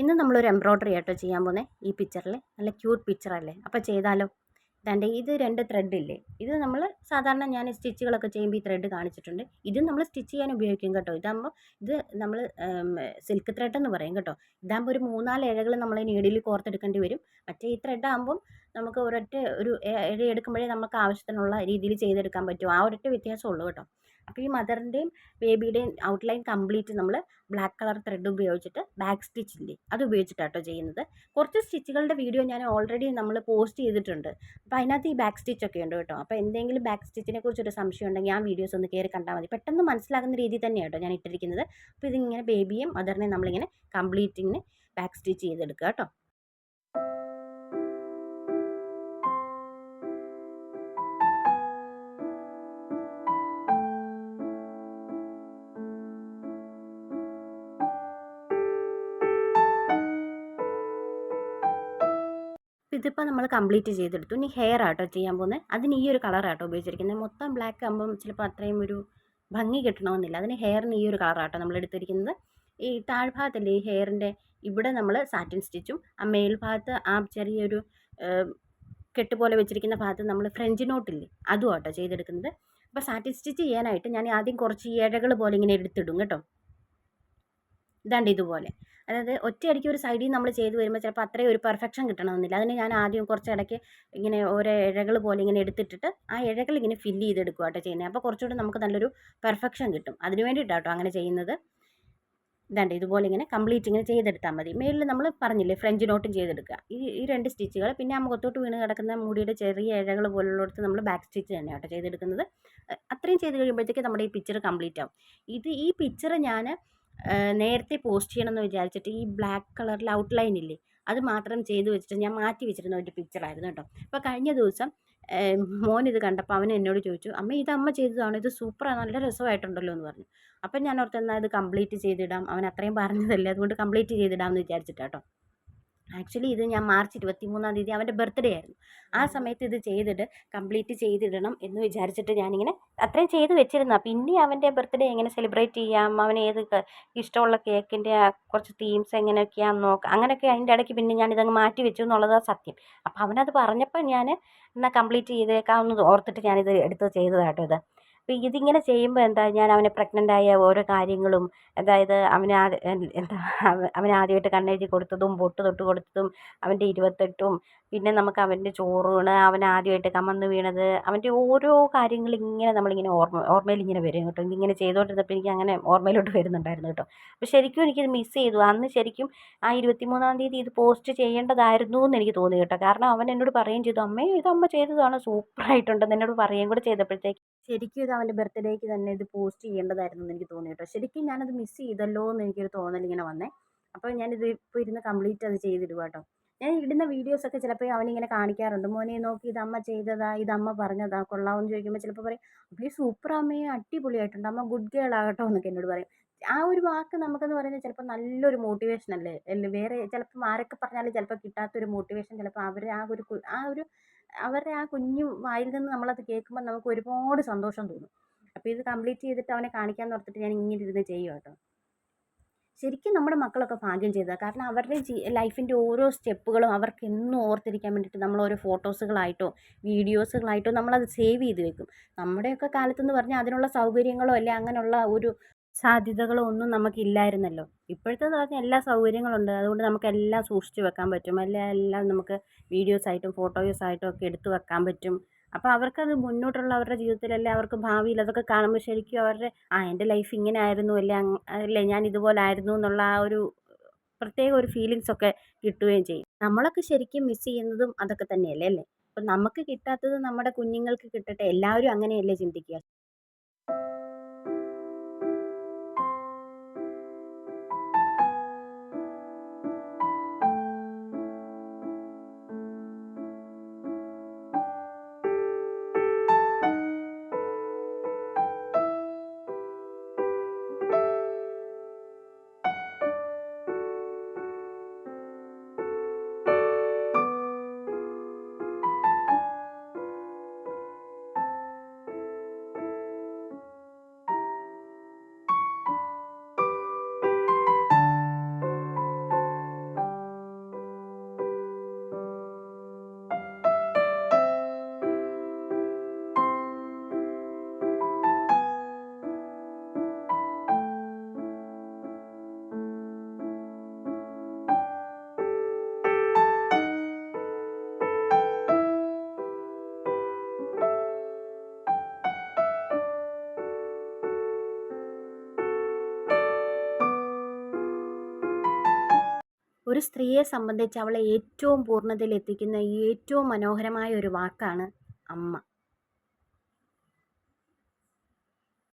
ഇന്ന് നമ്മളൊരു എംബ്രോയ്ഡറി ആട്ടോ ചെയ്യാൻ പോകുന്നത് ഈ പിക്ചറിൽ നല്ല ക്യൂട്ട് പിക്ചറല്ലേ അപ്പോൾ ചെയ്താലോ? ഇതാണ്ട് ഇത് രണ്ട് ത്രെഡ് ഇല്ലേ? ഇത് നമ്മൾ സാധാരണ ഞാൻ സ്റ്റിച്ചുകളൊക്കെ ചെയ്യുമ്പോൾ ഈ ത്രെഡ് കാണിച്ചിട്ടുണ്ട്. ഇത് നമ്മൾ സ്റ്റിച്ച് ചെയ്യാൻ ഉപയോഗിക്കും കേട്ടോ. ഇതാകുമ്പോൾ ഇത് നമ്മൾ സിൽക്ക് ത്രെഡ് എന്ന് പറയും കേട്ടോ. ഇതാകുമ്പോൾ ഒരു മൂന്നാൽ ഇഴകൾ നമ്മൾ നീഡിൽ കോർത്തെടുക്കേണ്ടി വരും. മറ്റേ ഈ ത്രെഡ് ആകുമ്പം നമുക്ക് ഒരൊറ്റ ഒരു ഇഴ എടുക്കുമ്പോഴേ നമുക്ക് ആവശ്യത്തിനുള്ള രീതിയിൽ ചെയ്തെടുക്കാൻ പറ്റും. ആ ഒരൊറ്റ വ്യത്യാസമുള്ളൂ കേട്ടോ. അപ്പോൾ ഈ മദറിന്റെയും ബേബിയുടെയും ഔട്ട്ലൈൻ കംപ്ലീറ്റ് നമ്മൾ ബ്ലാക്ക് കളർ ത്രെഡ് ഉപയോഗിച്ചിട്ട് ബാക്ക് സ്റ്റിച്ചിന്റെ അത് ഉപയോഗിച്ചിട്ടാട്ടോ ചെയ്യുന്നത്. കുറച്ച് സ്റ്റിച്ചുകളുടെ വീഡിയോ ഞാൻ ഓൾറെഡി നമ്മൾ പോസ്റ്റ് ചെയ്തിട്ടുണ്ട്. അപ്പോൾ അതിനകത്ത് ഈ ബാക്ക് സ്റ്റിച്ചൊക്കെ ഉണ്ട് കേട്ടോ. അപ്പോൾ എന്തെങ്കിലും ബാക്ക് സ്റ്റിച്ചിനെ കുറിച്ചൊരു സംശയം ഉണ്ടെങ്കിൽ ആ വീഡിയോസ് ഒന്ന് കയറി കണ്ടാൽ മതി. പെട്ടെന്ന് മനസ്സിലാകുന്ന രീതിയിൽ തന്നെയാണ് കേട്ടോ ഞാൻ ഇട്ടിരിക്കുന്നത്. അപ്പോൾ ഇതിങ്ങനെ ബേബിയും മദറിനെ നമ്മളിങ്ങനെ കംപ്ലീറ്റിങ്ങിന് ബാക്ക് സ്റ്റിച്ച് ചെയ്തെടുക്കുക കേട്ടോ. ഇതിപ്പോൾ നമ്മൾ കംപ്ലീറ്റ് ചെയ്തെടുത്തു. ഇനി ഹെയർ ആട്ടോ ചെയ്യാൻ പോകുന്നത് അതിന് ഈ ഒരു കളറാട്ടോ ഉപയോഗിച്ചിരിക്കുന്നത് മൊത്തം ബ്ലാക്ക് ആകുമ്പം ചിലപ്പോൾ അത്രയും ഒരു ഭംഗി കിട്ടണമെന്നില്ല. അതിന് ഹെയറിന് ഈ ഒരു കളറാട്ടോ നമ്മൾ എടുത്തിരിക്കുന്നത്. ഈ താഴ്ഭാഗത്തല്ലേ ഈ ഹെയറിന്റെ ഇവിടെ നമ്മൾ സാറ്റിൻ സ്റ്റിച്ചും ആ മേൽഭാഗത്ത് ആ ചെറിയൊരു കെട്ട് പോലെ വെച്ചിരിക്കുന്ന ഭാഗത്ത് നമ്മൾ ഫ്രഞ്ച് നോട്ടില്ലേ അതും ആട്ടോ ചെയ്തെടുക്കുന്നത്. അപ്പോൾ സാറ്റിൻ സ്റ്റിച്ച് ചെയ്യാനായിട്ട് ഞാൻ ആദ്യം കുറച്ച് ഇഴകൾ പോലെ ഇങ്ങനെ എടുത്തിടും കേട്ടോ. ഇതാണ്ട് ഇതുപോലെ. അതായത് ഒറ്റയടിക്ക് ഒരു സൈഡിൽ നമ്മൾ ചെയ്ത് വരുമ്പോൾ ചിലപ്പോൾ അത്രയും ഒരു പെർഫെക്ഷൻ കിട്ടണമെന്നില്ല. അതിന് ഞാൻ ആദ്യം കുറച്ച് ഇടയ്ക്ക് ഇങ്ങനെ ഓരോ ഇഴകൾ പോലെ ഇങ്ങനെ എടുത്തിട്ടിട്ട് ആ ഇഴകൾ ഇങ്ങനെ ഫില്ല് ചെയ്തെടുക്കുക കേട്ടോ ചെയ്യുന്നത് അപ്പോൾ കുറച്ചുകൂടി നമുക്ക് നല്ലൊരു പെർഫെക്ഷൻ കിട്ടും. അതിന് വേണ്ടിയിട്ടാട്ടോ അങ്ങനെ ചെയ്യുന്നത്. ഇതാണ്ട് ഇതുപോലെ ഇങ്ങനെ കംപ്ലീറ്റ് ഇങ്ങനെ ചെയ്തെടുത്താൽ മതി. മേലിൽ നമ്മൾ പറഞ്ഞില്ലേ ഫ്രഞ്ച് നോട്ടും ചെയ്തെടുക്കുക. ഈ ഈ രണ്ട് സ്റ്റിച്ചുകൾ പിന്നെ ആ മുഖത്തോട്ട് വീണ് കിടക്കുന്ന മുടിയുടെ ചെറിയ ഇഴകൾ പോലുള്ളിടത്ത് നമ്മൾ ബാക്ക് സ്റ്റിച്ച് തന്നെ കേട്ടോ ചെയ്തെടുക്കുന്നത്. അത്രയും ചെയ്ത് കഴിയുമ്പോഴത്തേക്ക് നമ്മുടെ ഈ പിക്ചർ കംപ്ലീറ്റ് ആവും. ഇത് ഈ പിക്ചർ ഞാൻ നേരത്തെ പോസ്റ്റ് ചെയ്യണമെന്ന് വിചാരിച്ചിട്ട് ഈ ബ്ലാക്ക് കളറിൽ ഔട്ട്ലൈൻ ഇല്ലേ അത് മാത്രം ചെയ്തു വെച്ചിട്ട് ഞാൻ മാറ്റി വെച്ചിരുന്ന ഒരു പിക്ചറായിരുന്നു കേട്ടോ. അപ്പോൾ കഴിഞ്ഞ ദിവസം മോൻ ഇത് കണ്ടപ്പോൾ അവൻ എന്നോട് ചോദിച്ചു അമ്മ ഇത് അമ്മ ചെയ്തതാണ് ഇത് സൂപ്പറാണ് നല്ല രസമായിട്ടുണ്ടല്ലോ എന്ന് പറഞ്ഞു. അപ്പം ഞാൻ ഓർത്ത് എന്നാൽ ഇത് കംപ്ലീറ്റ് ചെയ്തിടാം അവൻ അത്രയും പറഞ്ഞതല്ലേ അതുകൊണ്ട് കംപ്ലീറ്റ് ചെയ്തിടാമെന്ന് വിചാരിച്ചിട്ടാട്ടോ ആക്ച്വലി ഇത് ഞാൻ മാർച്ച് ഇരുപത്തി മൂന്നാം തീയതി അവന്റെ ബർത്ത്ഡേ ആയിരുന്നു. ആ സമയത്ത് ഇത് ചെയ്തിട്ട് കംപ്ലീറ്റ് ചെയ്തിടണം എന്ന് വിചാരിച്ചിട്ട് ഞാനിങ്ങനെ അത്രയും ചെയ്ത് വെച്ചിരുന്ന. പിന്നെ അവന്റെ ബർത്ത്ഡേ എങ്ങനെ സെലിബ്രേറ്റ് ചെയ്യാം? അവന് ഏത് ഇഷ്ടമുള്ള കേക്കിന്റെ കുറച്ച് തീംസ് എങ്ങനെയൊക്കെയാണെന്ന് നോക്കാം അങ്ങനെയൊക്കെ അതിന്റെ ഇടയ്ക്ക് പിന്നെ ഞാൻ ഇതങ്ങ് മാറ്റി വെച്ചു എന്നുള്ളതാണ് സത്യം. അപ്പോൾ അവനത് പറഞ്ഞപ്പോൾ ഞാൻ എന്നാൽ കംപ്ലീറ്റ് ചെയ്തേക്കാമെന്ന് ഓർത്തിട്ട് ഞാനിത് എടുത്ത് ചെയ്തതാട്ടോ ഇത്. അപ്പോൾ ഇതിങ്ങനെ ചെയ്യുമ്പോൾ എന്താ ഞാൻ അവനെ പ്രഗ്നന്റ് ആയ ഓരോ കാര്യങ്ങളും അതായത് അവന് എന്താ അവന് ആദ്യമായിട്ട് കണ്ണെഴുതി കൊടുത്തതും പൊട്ട് തൊട്ട് കൊടുത്തതും അവന്റെ ഇരുപത്തെട്ടും പിന്നെ നമുക്ക് അവന്റെ ചോറൂണ് അവൻ ആദ്യമായിട്ട് കമന്ന് വീണത് അവന്റെ ഓരോ കാര്യങ്ങൾ ഇങ്ങനെ നമ്മളിങ്ങനെ ഓർമ്മ ഓർമ്മയിൽ ഇങ്ങനെ വരും കേട്ടോ. ഇതിങ്ങനെ ചെയ്തുകൊണ്ടിരുന്നപ്പോൾ എനിക്ക് അങ്ങനെ ഓർമ്മയിലോട്ട് വരുന്നുണ്ടായിരുന്നു കേട്ടോ. അപ്പോൾ ശരിക്കും എനിക്കിത് മിസ് ചെയ്തു. അന്ന് ശരിക്കും ആ ഇരുപത്തിമൂന്നാം തീയതി ഇത് പോസ്റ്റ് ചെയ്യേണ്ടതായിരുന്നു എന്ന് എനിക്ക് തോന്നി കേട്ടോ. കാരണം അവൻ എന്നോട് പറയുകയും ചെയ്തു അമ്മേ ഇത് അമ്മ ചെയ്തതാണ് സൂപ്പറായിട്ടുണ്ടെന്ന് എന്നോട് പറയുകയും കൂടെ ചെയ്തപ്പോഴത്തേക്ക് ശരിക്കും ഇത് അവന്റെ ബർത്ത്ഡേക്ക് തന്നെ ഇത് പോസ്റ്റ് ചെയ്യേണ്ടതായിരുന്നു എന്ന് എനിക്ക് തോന്നി കേട്ടോ. ശരിക്കും ഞാനത് മിസ് ചെയ്തല്ലോ എന്ന് എനിക്കൊരു തോന്നൽ ഇങ്ങനെ വന്നേ. അപ്പോൾ ഞാനിത് ഇപ്പോൾ ഇരുന്ന് കംപ്ലീറ്റ് അത് ചെയ്തിടുക കേട്ടോ. ഞാൻ ഇടുന്ന വീഡിയോസൊക്കെ ചിലപ്പോൾ അവനിങ്ങനെ കാണിക്കാറുണ്ട്. മോനെ നോക്കി ഇത് അമ്മ ചെയ്തതാ ഇത് അമ്മ പറഞ്ഞതാ കൊള്ളാമെന്ന് ചോദിക്കുമ്പോൾ ചിലപ്പോൾ പറയും അമ്മേ സൂപ്പർ അമ്മയെ അടിപൊളിയായിട്ടുണ്ട്. അമ്മ ഗുഡ് ഗേൾ ആകട്ടോ എന്നൊക്കെ എന്നോട് പറയും. ആ ഒരു വാക്ക് നമുക്കെന്ന് പറയുന്നത് ചിലപ്പോൾ നല്ലൊരു മോട്ടിവേഷൻ അല്ലേ? വേറെ ചിലപ്പോൾ ആരൊക്കെ പറഞ്ഞാലും ചിലപ്പോൾ കിട്ടാത്തൊരു മോട്ടിവേഷൻ ചിലപ്പോൾ അവർ ആ ഒരു ആ ഒരു അവരുടെ ആ കുഞ്ഞു വായിൽ നിന്ന് നമ്മളത് കേൾക്കുമ്പോൾ നമുക്ക് ഒരുപാട് സന്തോഷം തോന്നും. അപ്പോൾ ഇത് കംപ്ലീറ്റ് ചെയ്തിട്ട് അവനെ കാണിക്കാമെന്ന് ഓർത്തിട്ട് ഞാൻ ഇങ്ങനെ ഇരുന്ന് ചെയ്യും കേട്ടോ ശരിക്കും നമ്മുടെ മക്കളൊക്കെ ഭാഗ്യം ചെയ്തത് കാരണം അവരുടെ ജീ ലൈഫിന്റെ ഓരോ സ്റ്റെപ്പുകളും അവർക്ക് എന്നും ഓർത്തിരിക്കാൻ വേണ്ടിയിട്ട് നമ്മൾ ഓരോ ഫോട്ടോസുകളായിട്ടോ വീഡിയോസുകളായിട്ടോ നമ്മളത് സേവ് ചെയ്ത് വെക്കും. നമ്മുടെയൊക്കെ കാലത്തെന്ന് പറഞ്ഞാൽ അതിനുള്ള സൗകര്യങ്ങളോ അല്ലെ അങ്ങനെയുള്ള ഒരു സാധ്യതകളോ ഒന്നും നമുക്കില്ലായിരുന്നല്ലോ. ഇപ്പോഴത്തേന്ന് പറഞ്ഞാൽ എല്ലാ സൗകര്യങ്ങളുണ്ട്. അതുകൊണ്ട് നമുക്കെല്ലാം സൂക്ഷിച്ച് വെക്കാൻ പറ്റും. എല്ലാം എല്ലാം നമുക്ക് വീഡിയോസ് ആയിട്ടും ഫോട്ടോസ് ആയിട്ടും ഒക്കെ എടുത്ത് വെക്കാൻ പറ്റും. അപ്പോൾ അവർക്കത് മുന്നോട്ടുള്ള അവരുടെ ജീവിതത്തിലല്ലേ അവർക്ക് ഭാവിയിൽ അതൊക്കെ കാണുമ്പോൾ ശരിക്കും അവരുടെ ആ എന്റെ ലൈഫ് ഇങ്ങനെ ആയിരുന്നു അല്ലേ അല്ലേ ഞാൻ ഇതുപോലെ ആയിരുന്നു എന്നുള്ള ആ ഒരു പ്രത്യേക ഒരു ഫീലിങ്സ് ഒക്കെ കിട്ടുകയും ചെയ്യും. നമ്മളൊക്കെ ശരിക്കും മിസ് ചെയ്യുന്നതും അതൊക്കെ തന്നെയല്ലേ അല്ലേ? അപ്പം നമുക്ക് കിട്ടാത്തത് നമ്മുടെ കുഞ്ഞുങ്ങൾക്ക് കിട്ടട്ടെ. എല്ലാവരും അങ്ങനെയല്ലേ ചിന്തിക്കുക. ഒരു സ്ത്രീയെ സംബന്ധിച്ച് അവളെ ഏറ്റവും പൂർണതയിൽ എത്തിക്കുന്ന ഏറ്റവും മനോഹരമായ ഒരു വാക്കാണ് അമ്മ.